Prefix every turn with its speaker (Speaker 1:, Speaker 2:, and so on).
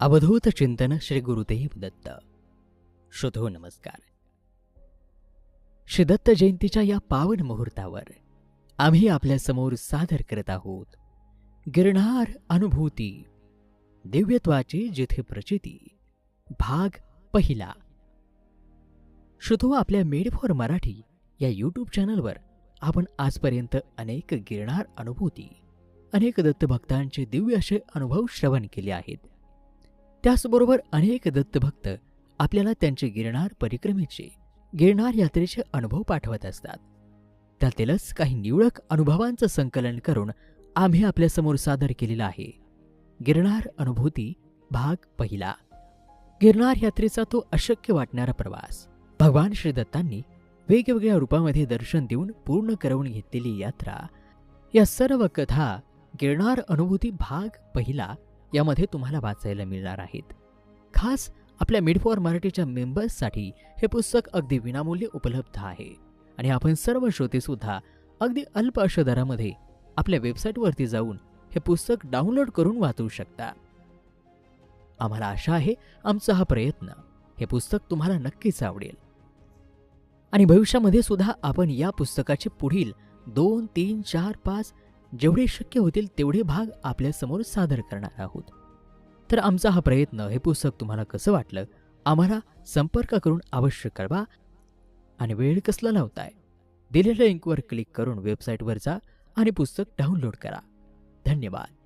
Speaker 1: अवधूत चिंतन श्री गुरुदेव दत्त. शुधो हो नमस्कार. श्री दत्त जयंतीच्या या पावन मुहूर्तावर आम्ही आपल्यासमोर सादर करत आहोत गिरणार अनुभूती दिव्यत्वाची जिथे प्रचिती भाग पहिला. शुधो हो आपल्या मेड फॉर मराठी या यूट्यूब चॅनलवर आपण आजपर्यंत अनेक गिरणार अनुभूती अनेक दत्तभक्तांचे दिव्य असे अनुभव श्रवण केले आहेत. त्याचबरोबर अनेक दत्तभक्त आपल्याला त्यांचे गिरणार परिक्रमेचे गिरणार यात्रेचे अनुभव पाठवत असतात. त्यातीलच काही निवडक अनुभवांचं संकलन करून आम्ही आपल्यासमोर सादर केलेला आहे. गिरणार अनुभूती भाग पहिला. गिरणार यात्रेचा तो अशक्य वाटणारा प्रवास. भगवान श्री दत्तांनी वेगवेगळ्या रूपामध्ये दर्शन देऊन पूर्ण करवून घेतलेली यात्रा या सर्व कथा गिरणार अनुभूती भाग पहिला यामध्ये तुम्हाला वाचायला मिळणार आहेत. खास आपल्या मिड फॉर मराठीच्या मेंबर्ससाठी हे पुस्तक अगदी विनामूल्य उपलब्ध आहे. आणि आपण सर्व श्रोतेसुद्धा अगदी अल्प अशा दरामध्ये आपल्या वेबसाईटवरती जाऊन हे पुस्तक डाउनलोड करून वाचू शकता. आम्हाला आशा आहे आमचा हा प्रयत्न हे पुस्तक तुम्हाला नक्कीच आवडेल. आणि भविष्यामध्ये सुद्धा आपण या पुस्तकाचे पुढील दोन तीन चार पाच जेवढे शक्य होतील तेवढे भाग आपल्यासमोर सादर करणार आहोत. तर आमचा हा प्रयत्न हे पुस्तक तुम्हाला कसं वाटलं आम्हाला संपर्क करून अवश्य कळवा आणि वेळ कसला लावताय दिलेल्या लिंकवर क्लिक करून वेबसाईटवर जा आणि पुस्तक डाउनलोड करा. धन्यवाद.